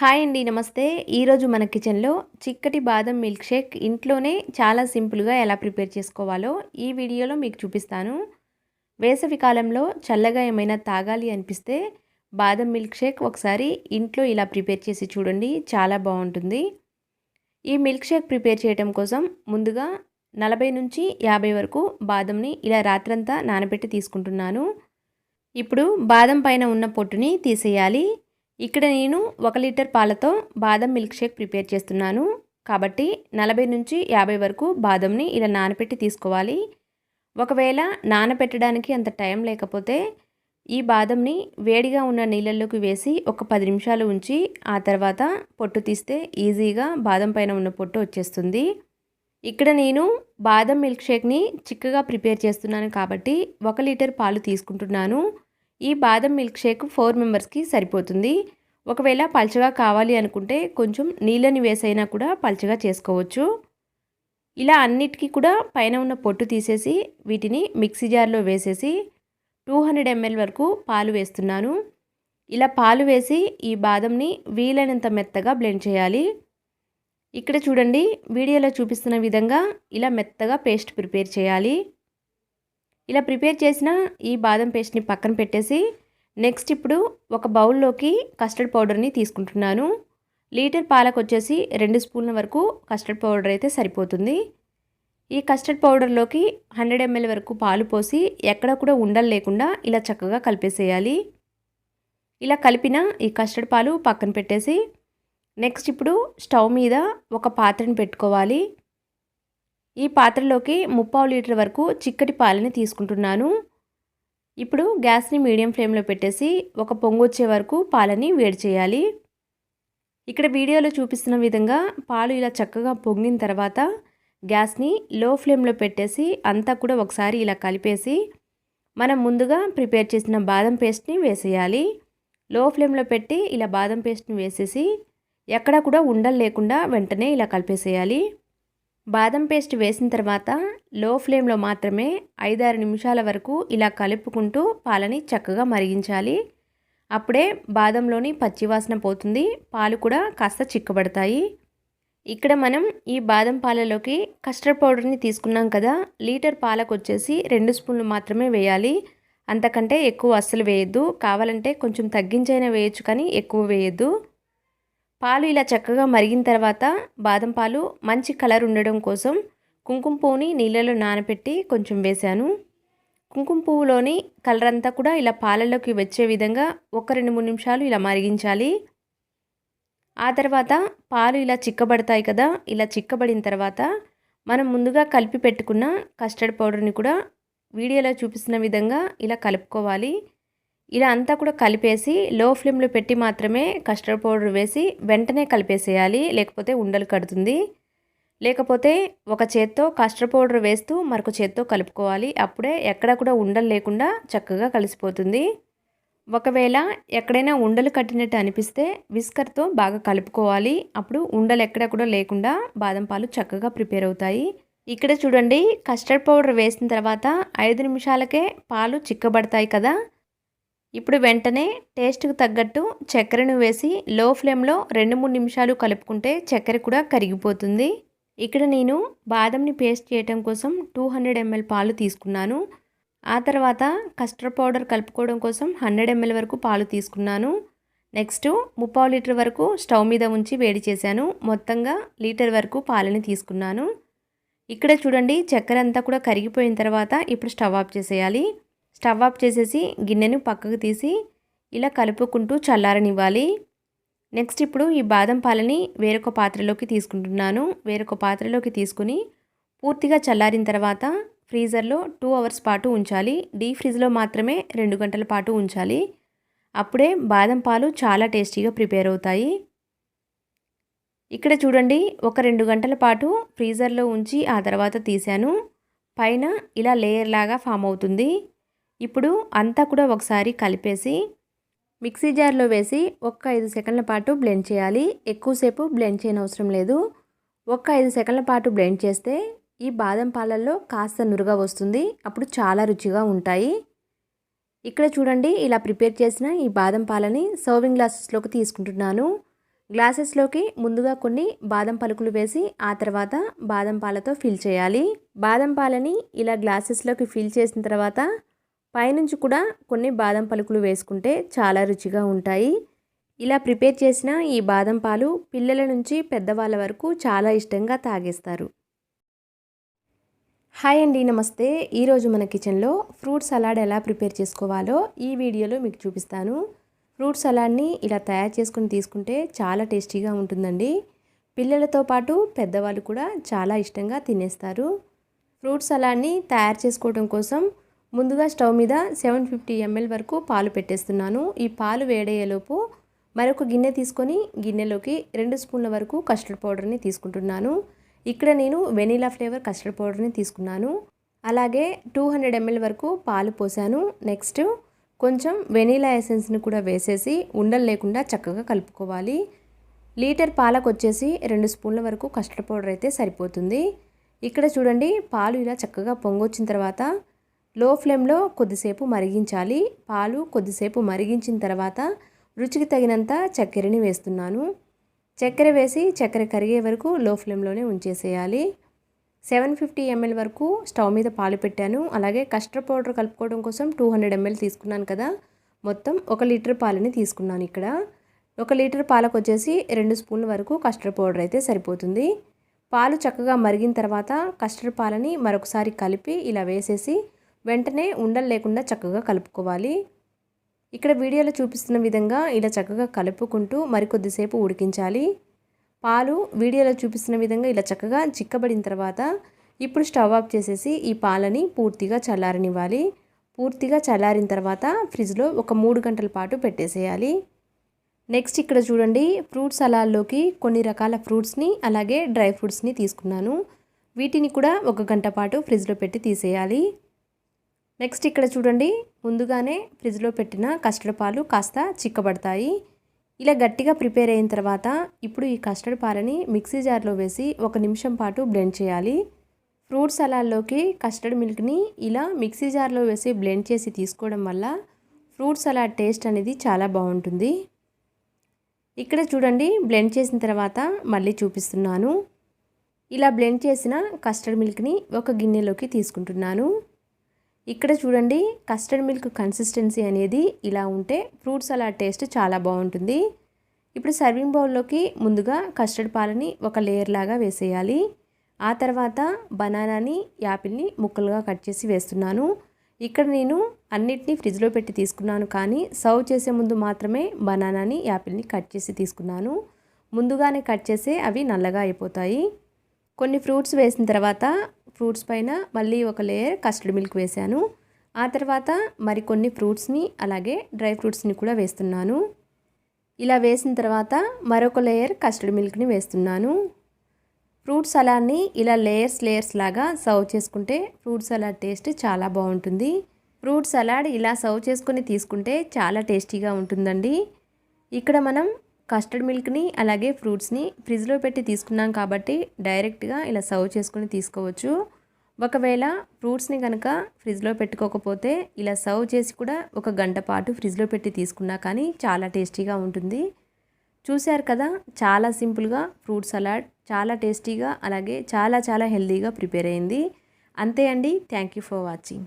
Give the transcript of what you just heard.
Hi అండి నమస్తే. ఈరోజు మన కిచెన్లో చిక్కటి బాదం మిల్క్ షేక్ ఇంట్లోనే చాలా సింపుల్గా ఎలా ప్రిపేర్ చేసుకోవాలో ఈ వీడియోలో మీకు చూపిస్తాను. వేసవి కాలంలో చల్లగా ఏమైనా తాగాలి అనిపిస్తే బాదం మిల్క్ షేక్ ఒకసారి ఇంట్లో ఇలా ప్రిపేర్ చేసి చూడండి చాలా బాగుంటుంది. ఈ మిల్క్ షేక్ ప్రిపేర్ చేయడం కోసం ముందుగా నలభై నుంచి యాభై వరకు బాదంని ఇలా రాత్రంతా నానబెట్టి తీసుకుంటున్నాను. ఇప్పుడు బాదం పైన ఉన్న పొట్టుని తీసేయాలి. ఇక్కడ నేను ఒక లీటర్ పాలతో బాదం మిల్క్ షేక్ ప్రిపేర్ చేస్తున్నాను. కాబట్టి నలభై నుంచి యాభై వరకు బాదంని ఇలా నానబెట్టి తీసుకోవాలి. ఒకవేళ నానబెట్టడానికి అంత టైం లేకపోతే ఈ బాదంని వేడిగా ఉన్న నీళ్ళల్లోకి వేసి ఒక పది నిమిషాలు ఉంచి ఆ తర్వాత పొట్టు తీస్తే ఈజీగా బాదం పైన ఉన్న పొట్టు వచ్చేస్తుంది. ఇక్కడ నేను బాదం మిల్క్ షేక్ని చిక్కగా ప్రిపేర్ చేస్తున్నాను కాబట్టి ఒక లీటర్ పాలు తీసుకుంటున్నాను. ఈ బాదం మిల్క్ షేక్ ఫోర్ మెంబర్స్కి సరిపోతుంది. ఒకవేళ పల్చగా కావాలి అనుకుంటే కొంచెం నీళ్ళని వేసైనా కూడా పల్చగా చేసుకోవచ్చు. ఇలా అన్నిటికీ కూడా పైన ఉన్న పొట్టు తీసేసి వీటిని మిక్సీ జార్లో వేసేసి టూ హండ్రెడ్ ఎంఎల్ వరకు పాలు వేస్తున్నాను. ఇలా పాలు వేసి ఈ బాదంని వీలైనంత మెత్తగా బ్లెండ్ చేయాలి. ఇక్కడ చూడండి వీడియోలో చూపిస్తున్న విధంగా ఇలా మెత్తగా పేస్ట్ ప్రిపేర్ చేయాలి. ఇలా ప్రిపేర్ చేసిన ఈ బాదం పేస్ట్ని పక్కన పెట్టేసి నెక్స్ట్ ఇప్పుడు ఒక బౌల్లోకి కస్టర్డ్ పౌడర్ని తీసుకుంటున్నాను. లీటర్ పాలకు వచ్చేసి రెండు స్పూన్ల వరకు కస్టర్డ్ పౌడర్ అయితే సరిపోతుంది. ఈ కస్టర్డ్ పౌడర్లోకి హండ్రెడ్ ఎంఎల్ వరకు పాలు పోసి ఎక్కడ కూడా ఉండలు లేకుండా ఇలా చక్కగా కలిపేసేయాలి. ఇలా కలిపిన ఈ కస్టర్డ్ పాలు పక్కన పెట్టేసి నెక్స్ట్ ఇప్పుడు స్టవ్ మీద ఒక పాత్రని పెట్టుకోవాలి. ఈ పాత్రలోకి ముప్పావు లీటర్ వరకు చిక్కటి పాలని తీసుకుంటున్నాను. ఇప్పుడు గ్యాస్ని మీడియం ఫ్లేమ్లో పెట్టేసి ఒక పొంగు వచ్చే వరకు పాలని వేడి చేయాలి. ఇక్కడ వీడియోలో చూపిస్తున్న విధంగా పాలు ఇలా చక్కగా పొంగిన తర్వాత గ్యాస్ని లో ఫ్లేమ్లో పెట్టేసి అంతా కూడా ఒకసారి ఇలా కలిపేసి మనం ముందుగా ప్రిపేర్ చేసిన బాదం పేస్ట్ని వేసేయాలి. లో ఫ్లేమ్లో పెట్టి ఇలా బాదం పేస్ట్ని వేసేసి ఎక్కడా కూడా ఉండలు లేకుండా వెంటనే ఇలా కలిపేసేయాలి. బాదం పేస్ట్ వేసిన తర్వాత లో ఫ్లేమ్లో మాత్రమే ఐదారు నిమిషాల వరకు ఇలా కలుపుకుంటూ పాలని చక్కగా మరిగించాలి. అప్పుడే బాదంలోని పచ్చివాసన పోతుంది. పాలు కూడా కాస్త చిక్కబడతాయి. ఇక్కడ మనం ఈ బాదం పాలలోకి కస్టర్డ్ పౌడర్ని తీసుకున్నాం కదా. లీటర్ పాలకు వచ్చేసి రెండు స్పూన్లు మాత్రమే వేయాలి. అంతకంటే ఎక్కువ అస్సలు వేయద్దు. కావాలంటే కొంచెం తగ్గించైనా వేయచ్చు కానీ ఎక్కువ వేయద్దు. పాలు ఇలా చక్కగా మరిగిన తర్వాత బాదం పాలు మంచి కలర్ ఉండడం కోసం కుంకుమ పువ్వుని నీళ్ళలో నానబెట్టి కొంచెం వేశాను. కుంకుమ పువ్వులోని కలర్ అంతా కూడా ఇలా పాలలోకి వచ్చే విధంగా ఒక రెండు మూడు నిమిషాలు ఇలా మరిగించాలి. ఆ తర్వాత పాలు ఇలా చిక్కబడతాయి కదా ఇలా చిక్కబడిన తర్వాత మనం ముందుగా కలిపి పెట్టుకున్న కస్టర్డ్ పౌడర్ని కూడా వీడియోలో చూపిస్తున్న విధంగా ఇలా కలుపుకోవాలి. ఇలా అంతా కూడా కలిపేసి లో ఫ్లేమ్లో పెట్టి మాత్రమే కస్టర్డ్ పౌడర్ వేసి వెంటనే కలిపేసేయాలి. లేకపోతే ఉండలు కడుతుంది. లేకపోతే ఒక చేత్తో కస్టర్డ్ పౌడర్ వేస్తూ మరొక చేత్తో కలుపుకోవాలి. అప్పుడే ఎక్కడ కూడా ఉండలు లేకుండా చక్కగా కలిసిపోతుంది. ఒకవేళ ఎక్కడైనా ఉండలు కట్టినట్టు అనిపిస్తే విస్కర్తో బాగా కలుపుకోవాలి. అప్పుడు ఉండలు ఎక్కడ కూడా లేకుండా బాదం పాలు చక్కగా ప్రిపేర్ అవుతాయి. ఇక్కడ చూడండి కస్టర్డ్ పౌడర్ వేసిన తర్వాత ఐదు నిమిషాలకే పాలు చిక్కబడతాయి కదా. ఇప్పుడు వెంటనే టేస్ట్కి తగ్గట్టు చక్కెరను వేసి లో ఫ్లేమ్లో రెండు మూడు నిమిషాలు కలుపుకుంటే చక్కెర కూడా కరిగిపోతుంది. ఇక్కడ నేను బాదంని పేస్ట్ చేయటం కోసం టూ హండ్రెడ్ ఎంఎల్ పాలు తీసుకున్నాను. ఆ తర్వాత కస్టర్డ్ పౌడర్ కలుపుకోవడం కోసం హండ్రెడ్ ఎంఎల్ వరకు పాలు తీసుకున్నాను. నెక్స్ట్ ముప్పావు లీటర్ వరకు స్టవ్ మీద ఉంచి వేడి చేశాను. మొత్తంగా లీటర్ వరకు పాలని తీసుకున్నాను. ఇక్కడ చూడండి చక్కెర అంతా కూడా కరిగిపోయిన తర్వాత ఇప్పుడు స్టవ్ ఆఫ్ చేసేయాలి. స్టవ్ ఆఫ్ చేసేసి గిన్నెను పక్కకు తీసి ఇలా కలుపుకుంటూ చల్లారనివ్వాలి. నెక్స్ట్ ఇప్పుడు ఈ బాదం పాలని వేరొక పాత్రలోకి తీసుకుంటున్నాను. వేరొక పాత్రలోకి తీసుకుని పూర్తిగా చల్లారిన తర్వాత ఫ్రీజర్లో టూ అవర్స్ పాటు ఉంచాలి. డీ ఫ్రిడ్జ్లో మాత్రమే రెండు గంటల పాటు ఉంచాలి. అప్పుడే బాదం పాలు చాలా టేస్టీగా ప్రిపేర్ అవుతాయి. ఇక్కడ చూడండి ఒక రెండు గంటల పాటు ఫ్రీజర్లో ఉంచి ఆ తర్వాత తీశాను. పైన ఇలా లేయర్ లాగా ఫామ్ అవుతుంది. ఇప్పుడు అంతా కూడా ఒకసారి కలిపేసి మిక్సీ జార్లో వేసి ఒక్క ఐదు సెకండ్ల పాటు బ్లెండ్ చేయాలి. ఎక్కువసేపు బ్లెండ్ చేయని అవసరం లేదు. ఒక్క ఐదు సెకండ్ల పాటు బ్లెండ్ చేస్తే ఈ బాదం పాలల్లో కాస్త నురుగా వస్తుంది. అప్పుడు చాలా రుచిగా ఉంటాయి. ఇక్కడ చూడండి ఇలా ప్రిపేర్ చేసిన ఈ బాదం పాలని సర్వింగ్ గ్లాసెస్లోకి తీసుకుంటున్నాను. గ్లాసెస్లోకి ముందుగా కొన్ని బాదం పలుకులు వేసి ఆ తర్వాత బాదం పాలతో ఫిల్ చేయాలి. బాదం పాలని ఇలా గ్లాసెస్లోకి ఫిల్ చేసిన తర్వాత పైనుంచి కూడా కొన్ని బాదం పలుకులు వేసుకుంటే చాలా రుచిగా ఉంటాయి. ఇలా ప్రిపేర్ చేసిన ఈ బాదం పాలు పిల్లల నుంచి పెద్దవాళ్ళ వరకు చాలా ఇష్టంగా తాగేస్తారు. హాయ్ అండి నమస్తే. ఈరోజు మన కిచెన్లో ఫ్రూట్ సలాడ్ ఎలా ప్రిపేర్ చేసుకోవాలో ఈ వీడియోలో మీకు చూపిస్తాను. ఫ్రూట్ సలాడ్ని ఇలా తయారు చేసుకుని తీసుకుంటే చాలా టేస్టీగా ఉంటుందండి. పిల్లలతో పాటు పెద్దవాళ్ళు కూడా చాలా ఇష్టంగా తినేస్తారు. ఫ్రూట్ సలాడ్ని తయారు చేసుకోవడం కోసం ముందుగా స్టవ్ మీద సెవెన్ ఫిఫ్టీ ఎంఎల్ వరకు పాలు పెట్టేస్తున్నాను. ఈ పాలు వేడయ్యేలోపు మరొక గిన్నె తీసుకొని గిన్నెలోకి రెండు స్పూన్ల వరకు కస్టర్డ్ పౌడర్ని తీసుకుంటున్నాను. ఇక్కడ నేను వెనీలా ఫ్లేవర్ కస్టర్డ్ పౌడర్ని తీసుకున్నాను. అలాగే టూ హండ్రెడ్ ఎంఎల్ వరకు పాలు పోసాను. నెక్స్ట్ కొంచెం వెనీలా ఎసెన్స్ని కూడా వేసేసి ఉండలు లేకుండా చక్కగా కలుపుకోవాలి. లీటర్ పాలకు వచ్చేసి రెండు స్పూన్ల వరకు కస్టర్డ్ పౌడర్ అయితే సరిపోతుంది. ఇక్కడ చూడండి పాలు ఇలా చక్కగా పొంగొచ్చిన తర్వాత లో ఫ్లేమ్లో కొద్దిసేపు మరిగించాలి. పాలు కొద్దిసేపు మరిగించిన తర్వాత రుచికి తగినంత చక్కెరని వేస్తున్నాను. చక్కెర వేసి చక్కెర కరిగే వరకు లో ఫ్లేమ్లోనే ఉంచేసేయాలి. సెవెన్ ఫిఫ్టీ ఎంఎల్ వరకు స్టవ్ మీద పాలు పెట్టాను. అలాగే కస్టర్డ్ పౌడర్ కలుపుకోవడం కోసం టూ హండ్రెడ్ ఎంఎల్ తీసుకున్నాను కదా. మొత్తం ఒక లీటర్ పాలని తీసుకున్నాను ఇక్కడ. ఒక లీటర్ పాలకు వచ్చేసి రెండు స్పూన్ల వరకు కస్టర్డ్ పౌడర్ అయితే సరిపోతుంది. పాలు చక్కగా మరిగిన తర్వాత కస్టర్డ్ పాలని మరొకసారి కలిపి ఇలా వేసేసి వెంటనే ఉండలు లేకుండా చక్కగా కలుపుకోవాలి. ఇక్కడ వీడియోలో చూపిస్తున్న విధంగా ఇలా చక్కగా కలుపుకుంటూ మరికొద్దిసేపు ఉడికించాలి. పాలు వీడియోలో చూపిస్తున్న విధంగా ఇలా చక్కగా చిక్కబడిన తర్వాత ఇప్పుడు స్టవ్ ఆఫ్ చేసేసి ఈ పాలని పూర్తిగా చల్లారనివ్వాలి. పూర్తిగా చల్లారిన తర్వాత ఫ్రిడ్జ్లో ఒక మూడు గంటల పాటు పెట్టేసేయాలి. నెక్స్ట్ ఇక్కడ చూడండి ఫ్రూట్ సలాడ్లోకి కొన్ని రకాల ఫ్రూట్స్ని అలాగే డ్రై ఫ్రూట్స్ని తీసుకున్నాను. వీటిని కూడా ఒక గంట పాటు ఫ్రిడ్జ్లో పెట్టి తీసేయాలి. నెక్స్ట్ ఇక్కడ చూడండి ముందుగానే ఫ్రిడ్జ్లో పెట్టిన కస్టర్డ్ పాలు కాస్త చిక్కబడతాయి. ఇలా గట్టిగా ప్రిపేర్ అయిన తర్వాత ఇప్పుడు ఈ కస్టర్డ్ పాలని మిక్సీ జార్లో వేసి ఒక నిమిషం పాటు బ్లెండ్ చేయాలి. ఫ్రూట్ సలాడ్లోకి కస్టర్డ్ మిల్క్ని ఇలా మిక్సీ జార్లో వేసి బ్లెండ్ చేసి తీసుకోవడం వల్ల ఫ్రూట్ సలాడ్ టేస్ట్ అనేది చాలా బాగుంటుంది. ఇక్కడ చూడండి బ్లెండ్ చేసిన తర్వాత మళ్ళీ చూపిస్తున్నాను. ఇలా బ్లెండ్ చేసిన కస్టర్డ్ మిల్క్ని ఒక గిన్నెలోకి తీసుకుంటున్నాను. ఇక్కడ చూడండి కస్టర్డ్ మిల్క్ కన్సిస్టెన్సీ అనేది ఇలా ఉంటే ఫ్రూట్ సలాడ్ టేస్ట్ చాలా బాగుంటుంది. ఇప్పుడు సర్వింగ్ బౌల్లోకి ముందుగా కస్టర్డ్ పాలని ఒక లేయర్ లాగా వేసేయాలి. ఆ తర్వాత బనానాని యాపిల్ని ముక్కలుగా కట్ చేసి వేస్తున్నాను. ఇక్కడ నేను అన్నిటినీ ఫ్రిడ్జ్లో పెట్టి తీసుకున్నాను కానీ సర్వ్ చేసే ముందు మాత్రమే బనానాని యాపిల్ని కట్ చేసి తీసుకున్నాను. ముందుగానే కట్ చేసే అవి నల్లగా అయిపోతాయి. కొన్ని ఫ్రూట్స్ వేసిన తర్వాత ఫ్రూట్స్ పైన మళ్ళీ ఒక లేయర్ కస్టర్డ్ మిల్క్ వేశాను. ఆ తర్వాత మరికొన్ని ఫ్రూట్స్ని అలాగే డ్రై ఫ్రూట్స్ని కూడా వేస్తున్నాను. ఇలా వేసిన తర్వాత మరొక లేయర్ కస్టర్డ్ మిల్క్ని వేస్తున్నాను. ఫ్రూట్ సలాడ్ని ఇలా లేయర్స్ లేయర్స్ లాగా సర్వ్ చేసుకుంటే ఫ్రూట్ సలాడ్ టేస్ట్ చాలా బాగుంటుంది. ఫ్రూట్ సలాడ్ ఇలా సర్వ్ చేసుకొని తీసుకుంటే చాలా టేస్టీగా ఉంటుందండి. ఇక్కడ మనం కస్టర్డ్ మిల్క్ని అలాగే ఫ్రూట్స్ని ఫ్రిడ్జ్లో పెట్టి తీసుకున్నాం కాబట్టి డైరెక్ట్గా ఇలా సర్వ్ చేసుకుని తీసుకోవచ్చు. ఒకవేళ ఫ్రూట్స్ని కనుక ఫ్రిడ్జ్లో పెట్టుకోకపోతే ఇలా సర్వ్ చేసి కూడా ఒక గంట పాటు ఫ్రిడ్జ్లో పెట్టి తీసుకున్నా కానీ చాలా టేస్టీగా ఉంటుంది. చూశారు కదా చాలా సింపుల్గా ఫ్రూట్ సలాడ్ చాలా టేస్టీగా అలాగే చాలా చాలా హెల్తీగా ప్రిపేర్ అయింది. అంతే అండి. Thank you for watching.